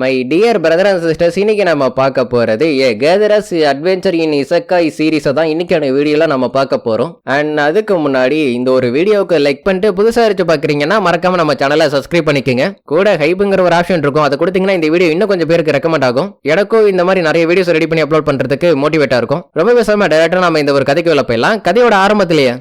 My dear brother and sisters இன்னைக்கு நம்ம பார்க்க போகிறது ஏ கேதரஸ் அட்வென்ச்சர் இன் இசக்காய் சீரீஸை தான் இன்னைக்கான வீடியோலாம் நம்ம பார்க்க போகிறோம் அண்ட் அதுக்கு முன்னாடி இந்த ஒரு வீடியோவுக்கு லைக் பண்ணிட்டு புதுசாக இருச்சு பார்க்குறீங்கன்னா மறக்காம நம்ம சேனலை சப்ஸ்கிரைப் பண்ணிக்கோங்க. கூட ஹைப்புங்கிற ஒரு ஆப்ஷன் இருக்கும். அதை கொடுத்தீங்கன்னா இந்த வீடியோ இன்னும் கொஞ்சம் பேருக்கு ரெக்கமெண்ட் ஆகும். எனக்கும் இந்த மாதிரி நிறைய வீடியோஸ் ரெடி பண்ணி அப்லோட் பண்ணுறதுக்கு மோட்டிவேட்டாக இருக்கும். ரொம்ப பேசாமல் டேரெக்டாக நம்ம இந்த ஒரு கதைக்கு வேலை போயிடலாம். கதையோட ஆரம்பத்திலேயே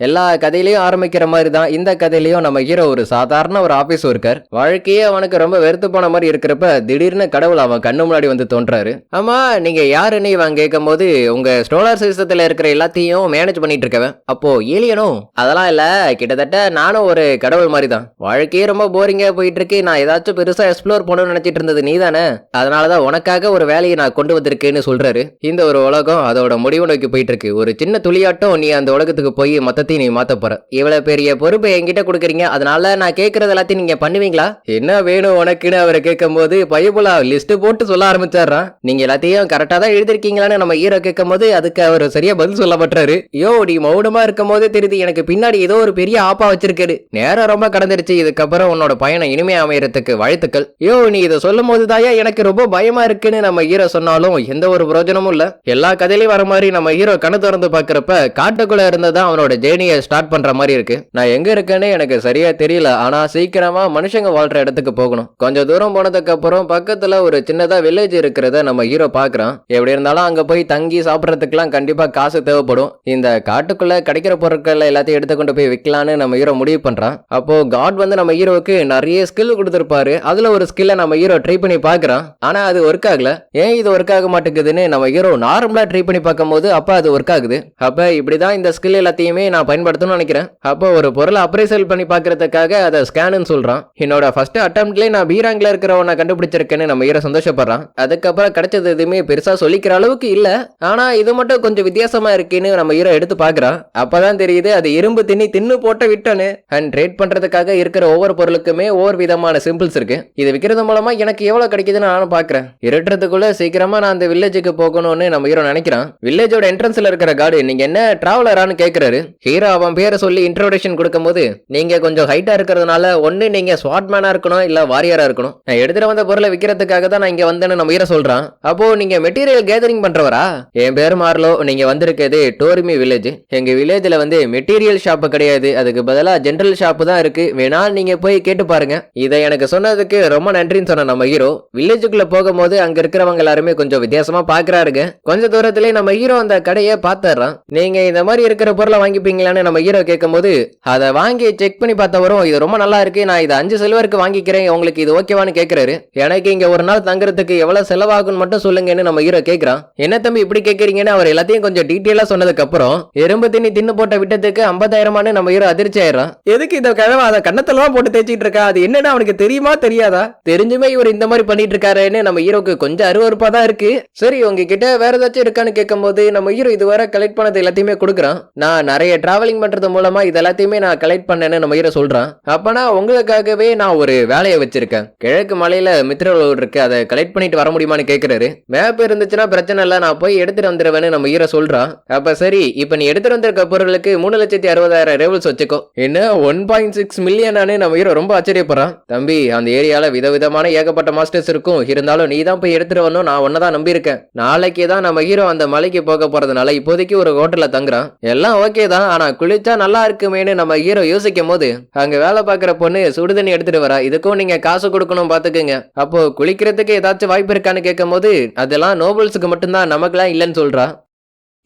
எல்லா கதையிலையும் ஆரம்பிக்கிற மாதிரி தான் இந்த கதையிலையும் நம்ம ஹீரோ ஒரு சாதாரண ஒரு ஆபீஸ் ஒர்க்கர் வாழ்க்கையே அவனுக்கு ரொம்ப வெறுத்து போன மாதிரி இருக்கிறப்ப திடீர்னு கடவுள் அவன் கண்ணு முன்னாடி வந்து தோன்றாரு. ஆமா நீங்க யாருன்னு இவன் கேட்கும் போது உங்க ஸ்டோலார் சிஸ்டத்துல இருக்கிற எல்லாத்தையும் மேனேஜ் பண்ணிட்டு இருக்கவன். அப்போ ஏலியனோ அதெல்லாம் இல்ல. கிட்டத்தட்ட நானும் ஒரு கடவுள் மாதிரி தான் வாழ்க்கையே ரொம்ப போரிங்கா போயிட்டு இருக்கு நான் ஏதாச்சும் பெருசா எக்ஸ்ப்ளோர் பண்ணணும்னு நினைச்சிட்டு இருந்தது நீ தானே அதனாலதான் உனக்காக ஒரு வேலையை நான் கொண்டு வந்திருக்கேன்னு சொல்றாரு. இந்த ஒரு உலகம் அதோட முடிவு நோக்கி போயிட்டு இருக்கு ஒரு சின்ன துளியாட்டம் நீ அந்த உலகத்துக்கு போய் பத்தி நீ மாத்த போற. இவ்வளவு பெரிய பொறுப்பை என்கிட்ட கொடுக்குறீங்க. அதனால நான் கேட்கறது எல்லாத்தையும் நீங்க பண்ணுவீங்களா? என்ன வேணும் உனக்குன்னு அவரை கேட்கும் போது பயபுலா லிஸ்ட் போட்டு சொல்ல ஆரம்பிச்சாராம் நீங்க எல்லாத்தையும் கரெக்டா தான் எழுதிருக்கீங்களான்னு நம்ம ஹீரோ கேட்கும் போது அதுக்கு அவர் சரியா பதில் சொல்ல மாட்டாரு யோ நீ மௌனமா இருக்கும் போதே தெரியுது எனக்கு பின்னாடி ஏதோ ஒரு பெரிய ஆப்பா வச்சிருக்காரு நேரம் ரொம்ப கடந்துருச்சு. இதுக்கப்புறம் உன்னோட பயணம் இனிமே அமையறதுக்கு வாழ்த்துக்கள். யோ நீ இதை சொல்லும் போது தாயா எனக்கு ரொம்ப பயமா இருக்குன்னு நம்ம ஹீரோ சொன்னாலும் எந்த ஒரு பிரயோஜனமும் இல்ல. எல்லா கதையிலையும் வர மாதிரி நம்ம ஹீரோ கண்ணு திறந்து பாக்குறப்ப காட்டுக்குள்ள இருந்ததான் அவனோட ஜேர்னியை ஸ்டார்ட் பண்ற மாதிரி இருக்கு. நான் எங்க இருக்கேன்னு எனக்கு சரியா தெரியல. ஆனா சீக்கிரமா மனுஷங்க வாழ்ற இடத்துக்கு போகணும். கொஞ்சம் தூரம் போனதுக்கு அப்புறம் பக்கத்துல ஒரு சின்னதா வில்லேஜ் இருக்கிறத நம்ம ஹீரோ பாக்குறான் எப்படி இருந்தாலும் அங்க போய் தங்கி சாப்பிடறதுக்குலாம் கண்டிப்பா காசு தேவைப்படும். இந்த காட்டுக்குள்ள கிடைக்கிற பொருட்கள் எல்லாத்தையும் எடுத்து கொண்டு போய் விற்கலான்னு நம்ம ஹீரோ முடிவு பண்றான். அப்போ காட் வந்து நம்ம ஹீரோவுக்கு நிறைய ஸ்கில் கொடுத்துருப்பாரு. அதுல ஒரு ஸ்கில்லை நம்ம ஹீரோ ட்ரை பண்ணி பாக்குறான் ஆனா அது ஒர்க் ஆகல. ஏன் இது ஒர்க் ஆக மாட்டேங்குதுன்னு நம்ம ஹீரோ நார்மலா ட்ரை பண்ணி பார்க்கும்போது அப்ப அது ஒர்க் ஆகுது. அப்ப இப்படிதான் இந்த ஸ்கில் எல்லாத்தையுமே நான் பயன்படுத்தணும்னு நினைக்கிறேன். அப்போ ஒரு பொருளை அப்ரைசல் பண்ணி பார்க்கறதுக்காக அதை ஸ்கேனுன்னு சொல்கிறான் என்னோட ஃபர்ஸ்ட் அட்டம்ப்ட்லேயே நான் பீராங்கில் இருக்கிறவனை கண்டுபிடிச்சிருக்கேன்னு நம்ம ஹீரோ சந்தோஷப்படுறான். அதுக்கப்புறம் கிடைச்சது எதுவுமே பெருசாக சொல்லிக்கிற அளவுக்கு இல்லை. ஆனால் இது மட்டும் கொஞ்சம் வித்தியாசமாக இருக்குன்னு நம்ம ஹீரோ எடுத்து பார்க்குறான். அப்போ தான் தெரியுது அது இரும்பு தின்னி தின்னு போட்ட விட்டனு அண்ட் ட்ரேட் பண்ணுறதுக்காக இருக்கிற ஒவ்வொரு பொருளுக்குமே ஒவ்வொரு விதமான சிம்பிள்ஸ் இருக்கு. இது விற்கிறது மூலமாக எனக்கு எவ்வளோ கிடைக்குதுன்னு நானும் பார்க்குறேன். இருட்டுறதுக்குள்ளே சீக்கிரமாக நான் அந்த வில்லேஜுக்கு போகணும்னு நம்ம ஹீரோ நினைக்கிறான். வில்லேஜோட என்ட்ரன்ஸில் இருக்கிற கார்டு நீங்கள் என்ன ட்ராவலரானு கேட்குறாரு ஹீரோ அவன் பேரை சொல்லி இன்ட்ரோடக்ஷன் கொடுக்கும்போது நீங்க கொஞ்சம் ஹைட்டா இருக்கிறதுனால ஒன்னு நீங்க ஸ்வாட்மேனா இருக்கணும் இல்ல வாரியரா இருக்கணும். நான் எடுத்துட்டு வந்த பொருளை விற்கிறதுக்காக தான் நான் இங்க வந்தேன்னு நம்ம ஹீரோ சொல்றான். அப்போ நீங்க மெட்டீரியல் கேதரிங் பண்றவரா? என் பேர் மார்லோ நீங்க வந்திருக்கிறது டோரிமி வில்லேஜ் எங்க வில்லேஜ்ல வந்து மெட்டீரியல் ஷாப் கிடையாது. அதுக்கு பதிலாக ஜென்ரல் ஷாப் தான் இருக்கு. வேணா நீங்க போய் கேட்டு பாருங்க. இதை எனக்கு சொன்னதுக்கு ரொம்ப நன்றின்னு சொன்ன நம்ம ஹீரோ வில்லேஜுக்குள்ள போகும்போது அங்க இருக்கிறவங்க எல்லாருமே கொஞ்சம் வித்தியாசமா பாக்குறாருங்க. கொஞ்ச தூரத்திலே நம்ம ஹீரோ அந்த கடையை பாத்துறான் நீங்க இந்த மாதிரி இருக்கிற பொருளை வாங்கிப்பீங்க வாங்கிப்பீங்களான்னு நம்ம ஹீரோ கேட்கும்போது அதை வாங்கி செக் பண்ணி பார்த்தவரும் இது ரொம்ப நல்லா இருக்கு நான் இதை அஞ்சு சில்வருக்கு வாங்கிக்கிறேன் உங்களுக்கு இது ஓகேவான்னு கேட்கிறாரு எனக்கு இங்க ஒரு நாள் தங்குறதுக்கு எவ்வளவு செலவாகும்னு மட்டும் சொல்லுங்கன்னு நம்ம ஹீரோ கேக்குறான். என்ன தம்பி இப்படி கேக்குறீங்கன்னு அவர் எல்லாத்தையும் கொஞ்சம் டீட்டெயிலா சொன்னதுக்கு அப்புறம் எறும்பு தின்னி தின்னு போட்ட விட்டதுக்கு ஐம்பதாயிரமானு நம்ம ஹீரோ அதிர்ச்சி ஆயிடுறான். எதுக்கு இந்த கிழமை அதை கண்ணத்தெல்லாம் போட்டு தேய்ச்சிட்டு இருக்கா? அது என்னன்னு அவனுக்கு தெரியுமா தெரியாதா? தெரிஞ்சுமே இவர் இந்த மாதிரி பண்ணிட்டு இருக்காருன்னு நம்ம ஹீரோக்கு கொஞ்சம் அருவருப்பா தான் இருக்கு. சரி உங்ககிட்ட வேற ஏதாச்சும் இருக்கான்னு கேட்கும்போது நம்ம ஹீரோ இதுவரை கலெக்ட் பண்ணது எல்லாத்தையுமே கொடுக்குறான். நான் நிறைய டிராவலிங் பண்றது மூலமா இது எல்லாத்தையுமே நான் கலெக்ட் பண்ணேன்னு நம்ம ஹீரோ சொல்றான். அப்பனா உங்களுக்காகவே நான் ஒரு வேலையை வச்சிருக்கேன். கிழக்கு மலையில மித்ரலோடு இருக்கு அதை கலெக்ட் பண்ணிட்டு வர முடியுமான்னு கேக்குறாரு. மேப் இருந்துச்சுன்னா பிரச்சனை இல்லை நான் போய் எடுத்துட்டு வந்துடுவேன்னு நம்ம ஹீரோ சொல்றான். அப்ப சரி இப்ப நீ எடுத்துட்டு வந்திருக்க பொருளுக்கு மூணு லட்சத்தி அறுபதாயிரம் ரேவல்ஸ் வச்சுக்கோ. என்ன ஒன் பாயிண்ட் சிக்ஸ் மில்லியனானு நம்ம ஹீரோ ரொம்ப ஆச்சரியப்படுறான். தம்பி அந்த ஏரியால விதவிதமான ஏகப்பட்ட மாஸ்டர்ஸ் இருக்கும். இருந்தாலும் நீ தான் போய் எடுத்துட்டு வரணும் நான் ஒன்னதான் நம்பியிருக்கேன். நாளைக்கு தான் நம்ம ஹீரோ அந்த மலைக்கு போக போறதுனால இப்போதைக்கு ஒரு ஹோட்டல்ல தங்குறான். எல்லாம் ஓகே தான் ஆனா குளிச்சா நல்லா இருக்குமேன்னு நம்ம ஹீரோ யோசிக்கும் போது அங்க வேலை பார்க்குற பொண்ணு சுடுதண்ணி எடுத்துட்டு வரா. இதுக்கும் நீங்க காசு கொடுக்கணும் பாத்துக்கோங்க அப்போ குளிக்கிறதுக்கு ஏதாச்சும் வாய்ப்பு இருக்கான்னு கேட்கும் போது அதெல்லாம் நோபல்ஸுக்கு மட்டும்தான் நமக்குலாம் இல்லைன்னு சொல்றா.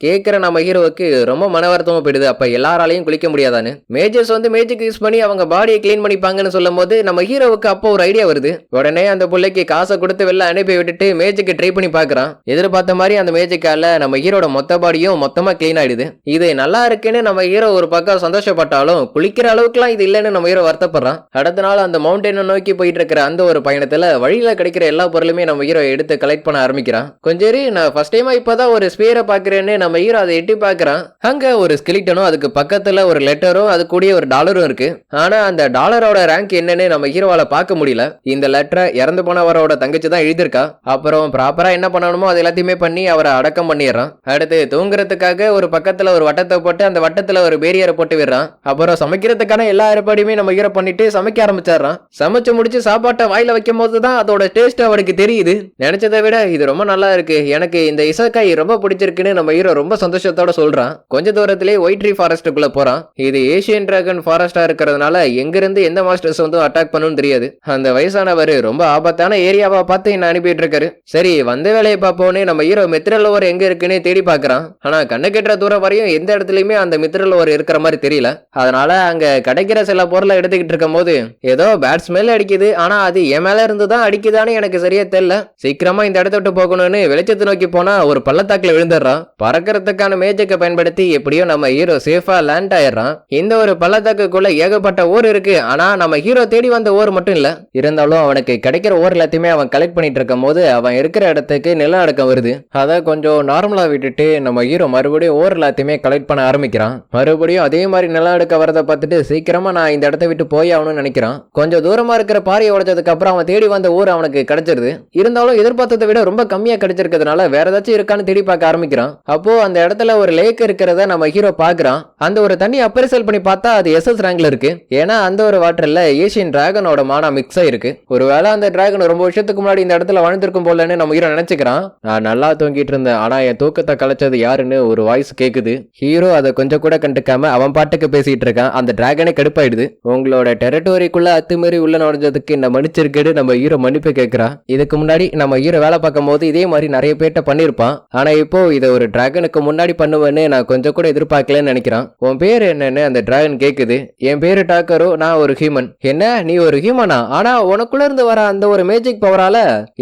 கேட்குற நம்ம ஹீரோவுக்கு ரொம்ப மன வருத்தமா போயிடுது. அப்போ எல்லாராலையும் குளிக்க முடியாதான்னு. மேஜர்ஸ் வந்து மேஜிக் யூஸ் பண்ணி அவங்க பாடியை க்ளீன் பண்ணிப்பாங்கன்னு சொல்லும் போது நம்ம ஹீரோவுக்கு அப்போ ஒரு ஐடியா வருது. உடனே அந்த பிள்ளைக்கு காசை கொடுத்து வெளில அனுப்பி விட்டுட்டு மேஜிக்கு ட்ரை பண்ணி பார்க்குறான் எதிர்பார்த்த மாதிரி அந்த மேஜிக்கால நம்ம ஹீரோட மொத்த பாடியும் மொத்தமாக க்ளீன் ஆயிடுது. இது நல்லா இருக்குன்னு நம்ம ஹீரோ ஒரு பக்கம் சந்தோஷப்பட்டாலும் குளிக்கிற அளவுக்குலாம் இது இல்லைன்னு நம்ம ஹீரோ வருத்தப்படுறான். அடுத்த நாள் அந்த மவுண்டனை நோக்கி போயிட்டு இருக்கிற அந்த ஒரு பயணத்தில் வழியில் கிடைக்கிற எல்லா பொருளுமே நம்ம ஹீரோ எடுத்து கலெக்ட் பண்ண ஆரம்பிக்கிறான். கொஞ்சம் நான் ஃபர்ஸ்ட் டைமாக இப்போதான் ஒரு ஸ்பீரை பார்க்குறேன்னு நம்ம ஹீரோ அதை எட்டி பார்க்கறான். அங்க ஒரு ஸ்கெலிட்டனும் அதுக்கு பக்கத்துல ஒரு லெட்டரும் அது கூடிய ஒரு டாலரும் இருக்கு. ஆனா அந்த டாலரோட ரேங்க் என்னன்னு நம்ம ஹீரோவால பார்க்க முடியல. இந்த லெட்டரை இறந்து போனவரோட தங்கச்சி தான் எழுதியிருக்கா. அப்புறம் ப்ராப்பரா என்ன பண்ணணுமோ அது எல்லாத்தையுமே பண்ணி அவரை அடக்கம் பண்ணிடுறான். அடுத்து தூங்குறதுக்காக ஒரு பக்கத்துல ஒரு வட்டத்தை போட்டு அந்த வட்டத்தில் ஒரு பேரியரை போட்டு விடுறான். அப்புறம் சமைக்கிறதுக்கான எல்லா ஏற்பாடுமே நம்ம ஹீரோ பண்ணிட்டு சமைக்க ஆரம்பிச்சிடுறான். சமைச்சு முடிச்சு சாப்பாட்டை வாயில வைக்கும் போது தான் அதோட டேஸ்ட் அவனுக்கு தெரியுது. நினைச்சதை விட இது ரொம்ப நல்லா இருக்கு. எனக்கு இந்த இசக்காய் ரொம்ப பிடிச்சிருக்குன்னு நம்ம ஹீரோ ரொம்ப சந்தோஷத்தோட சொல்றான். கொஞ்ச தூரத்திலே ஒயிட் ட்ரீ ஃபாரஸ்ட்டுக்குள்ள போறான். இது ஏசியன் டிராகன் ஃபாரஸ்டா இருக்கிறதுனால எங்கிருந்து எந்த மாஸ்டர்ஸ் வந்து அட்டாக் பண்ணணும்னு தெரியாது. அந்த வயசானவர் ரொம்ப ஆபத்தான ஏரியாவா பார்த்து என்ன அனுப்பிட்டு இருக்காரு. சரி வந்த வேலையை பார்ப்போன்னு நம்ம ஹீரோ மித்ரல் ஓவர் எங்க இருக்குன்னு தேடி பாக்குறான் ஆனா கண்ணு கெட்டுற தூரம் வரையும் எந்த இடத்துலயுமே அந்த மித்ரல் ஓவர் இருக்கிற மாதிரி தெரியல. அதனால அங்க கிடைக்கிற சில பொருளை எடுத்துக்கிட்டு இருக்கும் போது ஏதோ பேட் ஸ்மெல் அடிக்குது. ஆனா அது என் மேல இருந்து தான் அடிக்குதான்னு எனக்கு சரியா தெரியல. சீக்கிரமா இந்த இடத்த விட்டு போகணும்னு வெளிச்சத்தை நோக்கி போனா ஒரு பள்ளத்தாக்குல விழுந்துடுறான். பறக்கிறதுக்கான மேஜிக்கை பயன்படுத்தி எப்படியோ நம்ம ஹீரோ சேஃபா லேண்ட் ஆயிடுறான். இந்த ஒரு பள்ளத்தாக்குக்குள்ள ஏகப்பட்ட ஊர் இருக்கு. ஆனா நம்ம ஹீரோ தேடி வந்த ஊர் மட்டும் இல்ல. இருந்தாலும் அவனுக்கு கிடைக்கிற ஓர் எல்லாத்தையுமே அவன் கலெக்ட் பண்ணிட்டு இருக்கும் போது அவன் இருக்கிற இடத்துக்கு நிலநடுக்கம் வருது. அதை கொஞ்சம் நார்மலா விட்டுட்டு நம்ம ஹீரோ மறுபடியும் ஓர் எல்லாத்தையுமே கலெக்ட் பண்ண ஆரம்பிக்கிறான். மறுபடியும் அதே மாதிரி நிலநடுக்கம் வரதை பார்த்துட்டு சீக்கிரமா நான் இந்த இடத்த விட்டு போய் ஆகணும்னு நினைக்கிறான். கொஞ்சம் தூரமா இருக்கிற பாறையை உடைச்சதுக்கு அப்புறம் அவன் தேடி வந்த ஊர் அவனுக்கு கிடைச்சிருது. இருந்தாலும் எதிர்பார்த்ததை விட ரொம்ப கம்மியா கிடைச்சிருக்கிறதுனால வேற ஏதாச்சும் இருக்கான்னு தேடி பார்க்க ஆரம்பிக்கிறான். அப்போ அந்த இடத்துல ஒரு லேக் இருக்கிறத நம்ம ஹீரோ பாக்குறான் அந்த ஒரு தண்ணி அப்பரிசல் பண்ணி பார்த்தா அது எஸ்எஸ் ரேங்க்ல இருக்கு. ஏன்னா அந்த ஒரு வாட்டர்ல ஏசியன் டிராகனோட மானா மிக்ஸ் ஆயிருக்கு ஒருவேளை அந்த டிராகன் ரொம்ப வருஷத்துக்கு முன்னாடி இந்த இடத்துல வாழ்ந்திருக்கும் போலன்னு நம்ம ஹீரோ நினைச்சுக்கிறான். நான் நல்லா தூங்கிட்டு இருந்தேன். ஆனா என் தூக்கத்தை கலைச்சது யாருன்னு ஒரு வாய்ஸ் கேக்குது. ஹீரோ அதை கொஞ்சம் கூட கண்டுக்காம அவன் பாட்டுக்கு பேசிட்டு இருக்கான். அந்த டிராகனே கடுப்பாயிடுது. உங்களோட டெரிட்டோரிக்குள்ள அத்துமீறி உள்ள நுழைஞ்சதுக்கு என்ன மன்னிச்சிருக்கேன்னு நம்ம ஹீரோ மன்னிப்பு கேட்கிறான் இதுக்கு முன்னாடி நம்ம ஹீரோ வேலை பார்க்கும் போது இதே மாதிரி நிறைய பேர்ட்ட பண்ணிருப்பான். ஆனா இப்போ இதை ஒரு எனக்கு முன்னாடி பண்ணுவேன்னு நான் கொஞ்சம் கூட எதிர்பார்க்கலன்னு நினைக்கிறான். உன் பேர் என்னன்னு அந்த டிராகன் கேக்குது. என் பேரு டாக்கரோ நான் ஒரு ஹியூமன் என்ன? நீ ஒரு ஹியூமனா ஆனா உனக்குள்ள இருந்து வர அந்த ஒரு மேஜிக் பவரால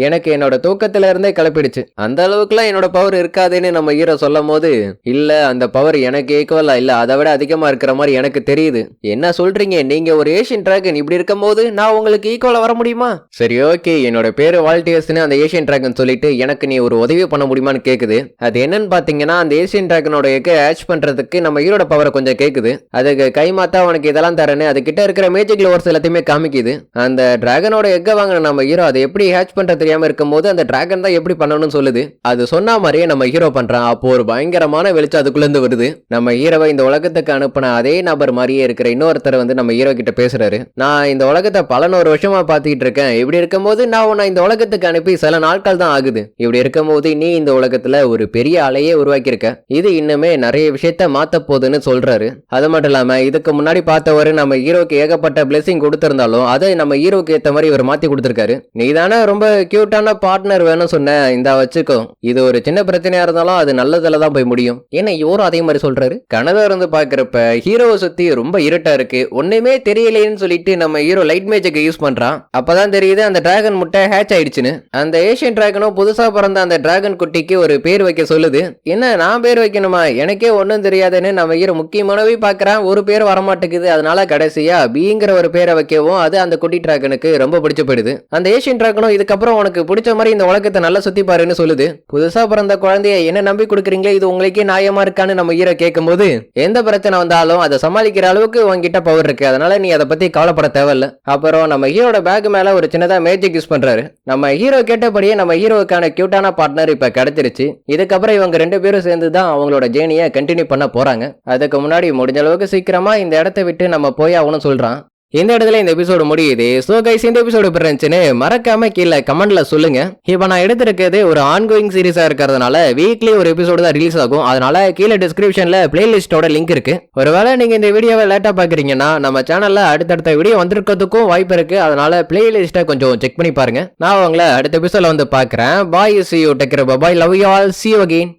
எனக்கு என்னோட தூக்கத்துல இருந்தே கிளப்பிடுச்சு. அந்த அளவுக்குலாம் என்னோட பவர் இருக்காதுன்னு நம்ம ஹீரோ சொல்லும் போது இல்ல அந்த பவர் எனக்கு ஈக்குவலா இல்ல. அதை விட அதிகமா இருக்கிற மாதிரி எனக்கு தெரியுது. என்ன சொல்றீங்க? நீங்க ஒரு ஏஷியன் டிராகன் இப்படி இருக்கும் போது நான் உங்களுக்கு ஈக்குவலா வர முடியுமா? சரி ஓகே என்னோட பேரு வால்டியர்ஸ்னு அந்த ஏஷியன் டிராகன் சொல்லிட்டு எனக்கு நீ ஒரு உதவி பண்ண முடியுமான்னு கேக்குது. அது என்னன்னு பாத்தீங்கன்னா அந்த ஏசியன் டிராகனோட எக்கை ஹேட்ச் பண்றதுக்கு நம்ம ஹீரோட பவரை கொஞ்சம் கேட்குது அதுக்கு கை மாத்தா உனக்கு இதெல்லாம் தரேன்னு அது கிட்ட இருக்கிற மேஜிக் லோவர்ஸ் எல்லாத்தையுமே காமிக்குது. அந்த டிராகனோட எக்கை வாங்கின நம்ம ஹீரோ அதை எப்படி ஹேட்ச் பண்ற தெரியாம இருக்கும்போது அந்த டிராகன் தான் எப்படி பண்ணணும்னு சொல்லுது. அது சொன்ன மாதிரியே நம்ம ஹீரோ பண்றான். அப்போ ஒரு பயங்கரமான வெளிச்சம் அதுக்குள்ள இருந்து வருது. நம்ம ஹீரோவை இந்த உலகத்துக்கு அனுப்பின அதே நபர் மாதிரியே இருக்கிற இன்னொருத்தர் வந்து நம்ம ஹீரோ கிட்ட பேசுறாரு. நான் இந்த உலகத்தை பலனொரு வருஷமா பாத்துக்கிட்டு இருக்கேன். இப்படி இருக்கும்போது நான் உன்னை இந்த உலகத்துக்கு அனுப்பி சில நாட்கள் தான் ஆகுது. இப்படி இருக்கும்போது நீ இந்த உலகத்துல ஒரு பெரிய அலையே உருவாக்கியிருக்க இது இன்னுமே நிறைய விஷயத்த மாத்த போகுதுன்னு சொல்றாரு. அது மட்டும் இல்லாம இதுக்கு முன்னாடி பார்த்தவரு நம்ம ஹீரோக்கு ஏகப்பட்ட பிளெஸிங் கொடுத்திருந்தாலும் அதை நம்ம ஹீரோக்கு ஏத்த மாதிரி இவர் மாத்தி கொடுத்திருக்காரு. நீ தானே ரொம்ப கியூட்டான பார்ட்னர் வேணும் சொன்ன இந்த வச்சுக்கோ. இது ஒரு சின்ன பிரச்சனையா இருந்தாலும் அது நல்லதுல தான் போய் முடியும். ஏன்னா இவரும் அதே மாதிரி சொல்றாரு? கனதா இருந்து பாக்குறப்ப ஹீரோவை சுத்தி ரொம்ப இருட்டா இருக்கு. ஒண்ணுமே தெரியலையேன்னு சொல்லிட்டு நம்ம ஹீரோ லைட் மேஜிக்கை யூஸ் பண்றான். அப்பதான் தெரியுது அந்த டிராகன் முட்டை ஹேட்ச் ஆயிடுச்சுன்னு. அந்த ஏஷியன் டிராகனும் புதுசா பிறந்த அந்த டிராகன் குட்டிக்கு ஒரு பேர் வைக்க சொல்லுது. என்ன என்ன? நான் பேர் வைக்கணுமா? எனக்கே ஒன்றும் தெரியாதுன்னு நம்ம ஹீரோ முக்கியமானவே பார்க்குறேன். ஒரு பேர் வரமாட்டேங்குது. அதனால கடைசியா பீங்கிற ஒரு பேரை வைக்கவும் அது அந்த குட்டி டிராகனுக்கு ரொம்ப பிடிச்சு போயிடுது. அந்த ஏஷியன் டிராகனும் இதுக்கப்புறம் உனக்கு பிடிச்ச மாதிரி இந்த உலகத்தை நல்லா சுத்தி பாருன்னு சொல்லுது. புதுசா பிறந்த குழந்தைய என்ன நம்பி கொடுக்குறீங்களே இது உங்களுக்கே நியாயமா இருக்கான்னு நம்ம ஹீரோ கேட்கும்போது எந்த பிரச்சனை வந்தாலும் அதை சமாளிக்கிற அளவுக்கு உங்ககிட்ட பவர் இருக்கு. அதனால நீ அதை பத்தி கவலைப்பட தேவையில்ல. அப்புறம் நம்ம ஹீரோட பேக் மேல ஒரு சின்னதா மேஜிக் யூஸ் பண்றாரு. நம்ம ஹீரோ கேட்டபடியே நம்ம ஹீரோவுக்கான கியூட்டான பார்ட்னர் இப்ப கிடைச்சிருச்சு. இதுக்கப்புறம் இவங்க ரெண்டு பேரும் சேர்ந்து தான் அவங்களோட ஜேர்னியை கண்டினியூ பண்ண போறாங்க. அதுக்கு முன்னாடி முடிஞ்ச அளவுக்கு சீக்கிரமா இந்த இடத்த விட்டு நம்ம போய் ஆகணும் சொல்றான். இந்த இடத்துல இந்த எபிசோடு முடியுது. ஸோ கைஸ் இந்த எபிசோடு எப்படி இருந்துச்சுன்னு மறக்காம கீழே கமெண்ட்ல சொல்லுங்க. இப்போ நான் எடுத்திருக்கிறது ஒரு ஆன்கோயிங் சீரிஸா இருக்கிறதுனால வீக்லி ஒரு எபிசோடு தான் ரிலீஸ் ஆகும். அதனால கீழே டிஸ்கிரிப்ஷன்ல பிளேலிஸ்டோட லிங்க் இருக்கு. ஒருவேளை நீங்க இந்த வீடியோவை லேட்டா பாக்குறீங்கன்னா நம்ம சேனல்ல அடுத்தடுத்த வீடியோ வந்திருக்கிறதுக்கும் வாய்ப்பு இருக்கு. அதனால பிளேலிஸ்ட்டை கொஞ்சம் செக் பண்ணி பாருங்க. நான் உங்களை அடுத்த எபிசோட்ல வந்து பாக்குறேன். Bye see you take care bye love you all see you again